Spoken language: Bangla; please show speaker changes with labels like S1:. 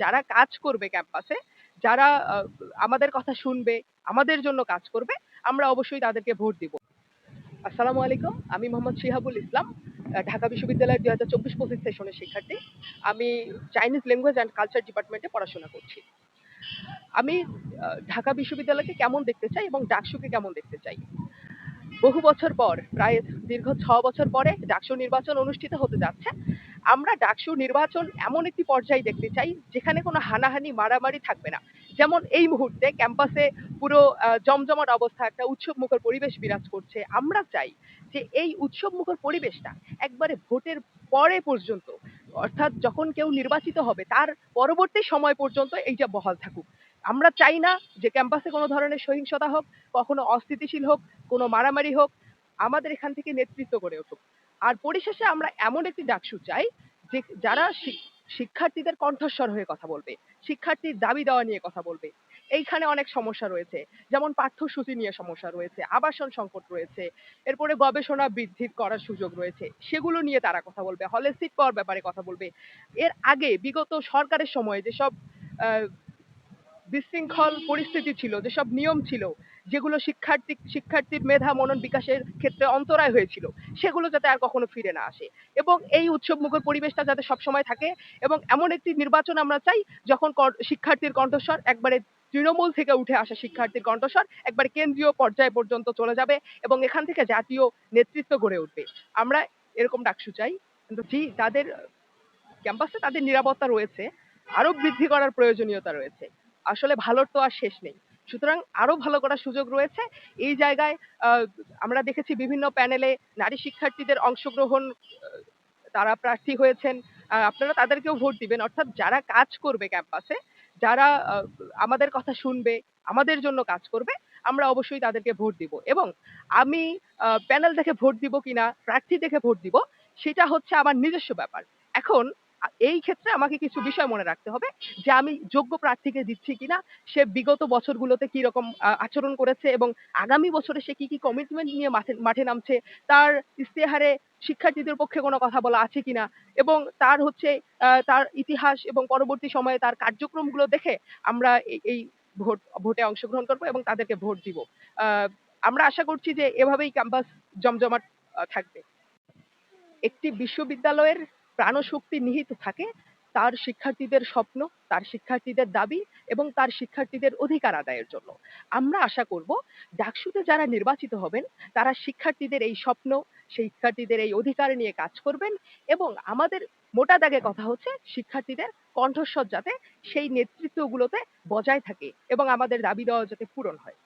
S1: যারা কাজ করবে ক্যাম্পাসে যারা আমাদের কথা শুনবে, আমাদের জন্য কাজ করবে, আমরা অবশ্যই তাদেরকে ভোট দিব। আসসালামু আলাইকুম, আমি মোহাম্মদ শিহাবুল ইসলাম ঢাকা বিশ্ববিদ্যালয়ের দুই হাজার চব্বিশ পঁচিশ সেশনের শিক্ষার্থী। আমি চাইনিজ ল্যাঙ্গুয়েজ অ্যান্ড কালচার ডিপার্টমেন্টে পড়াশোনা করছি। আমি ঢাকা বিশ্ববিদ্যালয়কে কেমন দেখতে চাই এবং ডাকসুকে কেমন দেখতে চাই? বহু বছর পর, প্রায় দীর্ঘ ছ বছর পরে ডাকসু নির্বাচন অনুষ্ঠিত হতে যাচ্ছে। আমরা ডাকসু নির্বাচন এমন একটি পর্যায়ে দেখতে চাই, যেখানে কোনো হানাহানি, মারামারি থাকবে না। যেমন এই মুহূর্তে ক্যাম্পাসে পুরো জমজমাট অবস্থা, একটা উৎসব মুখর পরিবেশ বিরাজ করছে। আমরা চাই যে এই উৎসব মুখর পরিবেশটা একবারে ভোটের পরে পর্যন্ত অর্থাৎ যখন কেউ নির্বাচিত হবে, তার পরবর্তী সময় পর্যন্ত এইটা বহাল থাকুক। আমরা চাই না যে ক্যাম্পাসে কোনো ধরনের সহিংসতা হোক, কখনো অস্থিতিশীল হোক, কোনো মারামারি হোক, আমাদের এখান থেকে নেতৃত্ব গড়ে উঠুক। আর পরিশেষে আমরা এমন একটি ডাকসু চাই যে, যারা শিক্ষার্থীদের কণ্ঠস্বর হয়ে কথা বলবে, শিক্ষার্থীর দাবি দেওয়া নিয়ে কথা বলবে এইখানে অনেক সমস্যা রয়েছে। যেমন পাঠ্যসূচি নিয়ে সমস্যা রয়েছে, আবাসন সংকট রয়েছে, এরপরে গবেষণা বৃদ্ধি করার সুযোগ রয়েছে, সেগুলো নিয়ে তারা কথা বলবে, হলে সিট পাওয়ার ব্যাপারে কথা বলবে। এর আগে বিগত সরকারের সময়ে যেসব বিশৃঙ্খল পরিস্থিতি ছিল, যেসব নিয়ম ছিল, যেগুলো শিক্ষার্থী, শিক্ষার্থীর মেধা মনন বিকাশের ক্ষেত্রে অন্তরায় হয়েছিল, সেগুলো যাতে আর কখনো ফিরে না আসে। এবং এই উৎসব মুখর পরিবেশটা যাতে সবসময় থাকে, এবং এমন একটি নির্বাচন আমরা চাই, যখন শিক্ষার্থীর কণ্ঠস্বর একবারে তৃণমূল থেকে উঠে আসা শিক্ষার্থীর কণ্ঠস্বর একবারে কেন্দ্রীয় পর্যায় পর্যন্ত চলে যাবে এবং এখান থেকে জাতীয় নেতৃত্ব গড়ে উঠবে। আমরা এরকম ডাকসু চাই। কিন্তু জি, তাদের, ক্যাম্পাসে তাদের নিরাপত্তা রয়েছে, আরও বৃদ্ধি করার প্রয়োজনীয়তা রয়েছে। আসলে ভালোর তো আর শেষ নেই। সুতরাং আরও ভালো করার সুযোগ রয়েছে। এই জায়গায় আমরা দেখেছি বিভিন্ন প্যানেলে নারী শিক্ষার্থীদের অংশগ্রহণ তারা প্রার্থী হয়েছেন। আপনারা তাদেরকেও ভোট দিবেন। অর্থাৎ যারা কাজ করবে ক্যাম্পাসে যারা আমাদের কথা শুনবে, আমাদের জন্য কাজ করবে, আমরা অবশ্যই তাদেরকে ভোট দিব। এবং আমি প্যানেল দেখে ভোট দিব কিনা, প্রার্থী দেখে ভোট দিব, সেটা হচ্ছে আমার নিজস্ব ব্যাপার। এখন এই ক্ষেত্রে আমাকে কিছু বিষয় মনে রাখতে হবে যে আমি যোগ্য প্রার্থীকে দিচ্ছি কিনা, সে বিগত বছরগুলোতে কি রকম আচরণ করেছে এবং আগামী বছরে সে কি কি কমিটমেন্ট নিয়ে মাঠে মাঠে নামছে, তার ইস্তেহারে শিক্ষার্থীদের পক্ষে কোনো কথা বলা আছে কিনা এবং তার হচ্ছে তার ইতিহাস এবং পরবর্তী সময়ে তার কার্যক্রমগুলো দেখে আমরা এই- ভোট, ভোটে অংশগ্রহণ করব এবং তাদেরকে ভোট দিব। আমরা আশা করছি যে এভাবেই ক্যাম্পাস জমজমাট থাকবে। একটি বিশ্ববিদ্যালয়ের প্রাণশক্তি নিহিত থাকে, তার শিক্ষার্থীদের স্বপ্ন, তার শিক্ষার্থীদের দাবি এবং তার শিক্ষার্থীদের অধিকার আদায়ের জন্য। আমরা আশা করব ডাকসুতে যারা নির্বাচিত হবেন, তারা শিক্ষার্থীদের এই স্বপ্ন, শিক্ষার্থীদের এই অধিকার নিয়ে কাজ করবেন এবং আমাদের মোটা দাগে কথা হচ্ছে শিক্ষার্থীদের কণ্ঠস্বর যাতে সেই নেতৃত্বগুলোতে বজায় থাকে এবং আমাদের দাবি দেওয়া যাতে পূরণ হয়।